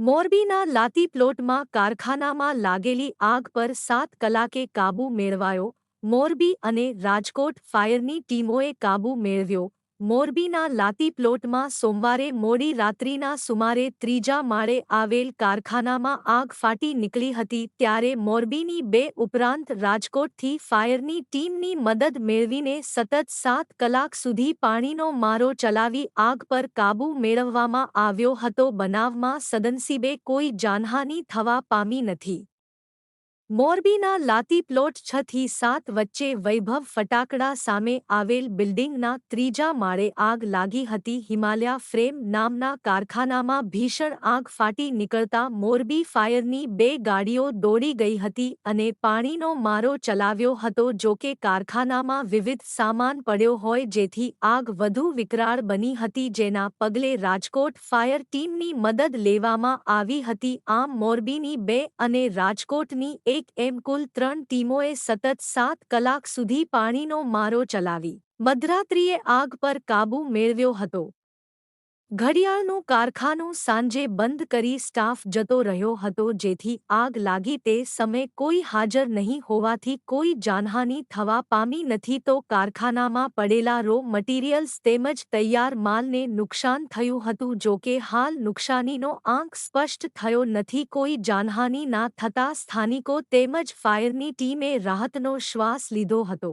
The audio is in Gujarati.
મોરબીના લાતી પ્લોટમાં કારખાનામાં લાગેલી આગ પર સાત કલાકે કાબૂ મેળવાયો. મોરબી અને રાજકોટ ફાયરની ટીમોએ કાબૂ મેળવ્યો. મોરબીના લાતી પ્લોટમાં સોમવારે મોડી રાત્રિના સુમારે ત્રીજા માળે આવેલ કારખાનામાં આગ ફાટી નીકળી હતી ત્યારે મોરબીની બે ઉપરાંત રાજકોટથી ફાયરની ટીમની મદદ મેળવીને સતત સાત કલાક સુધી પાણીનો મારો ચલાવી આગ પર કાબૂ મેળવવામાં આવ્યો હતો. બનાવમાં સદનસીબે કોઈ જાનહાની થવા પામી નથી. મોરબીના લાતી પ્લોટ છ થી સાત વચ્ચે વૈભવ ફટાકડા સામે આવેલ બિલ્ડિંગના ત્રીજા માળે આગ લાગી હતી. હિમાલયા ફ્રેમ નામના કારખાનામાં ભીષણ આગ ફાટી નીકળતા મોરબી ફાયરની બે ગાડીઓ દોડી ગઈ હતી અને પાણીનો મારો ચલાવ્યો હતો. જોકે કારખાનામાં વિવિધ સામાન પડ્યો હોય જેથી આગ વધુ વિકરાળ બની હતી, જેના પગલે રાજકોટ ફાયર ટીમની મદદ લેવામાં આવી હતી. આમ મોરબીની બે અને રાજકોટની એક એક એમ કુલ ત્રણ ટીમોએ સતત સાત કલાક સુધી પાણીનો મારો ચલાવી. મધરાત્રિએ આગ પર કાબૂ મેળવ્યો હતો. ઘડિયાળનું કારખાનું સાંજે બંધ કરી સ્ટાફ જતો રહ્યો હતો જેથી આગ લાગી તે સમયે કોઈ હાજર નહીં હોવાથી કોઈ જાનહાની થવા પામી નથી તો કારખાનામાં પડેલા રો મટીરિયલ્સ તેમજ તૈયાર માલને નુકસાન થયું હતું જોકે હાલ નુકસાનીનો આંક સ્પષ્ટ થયો નથી. કોઈ જાનહાની ના થતા સ્થાનિકો તેમજ ફાયરની ટીમે રાહતનો શ્વાસ લીધો હતો.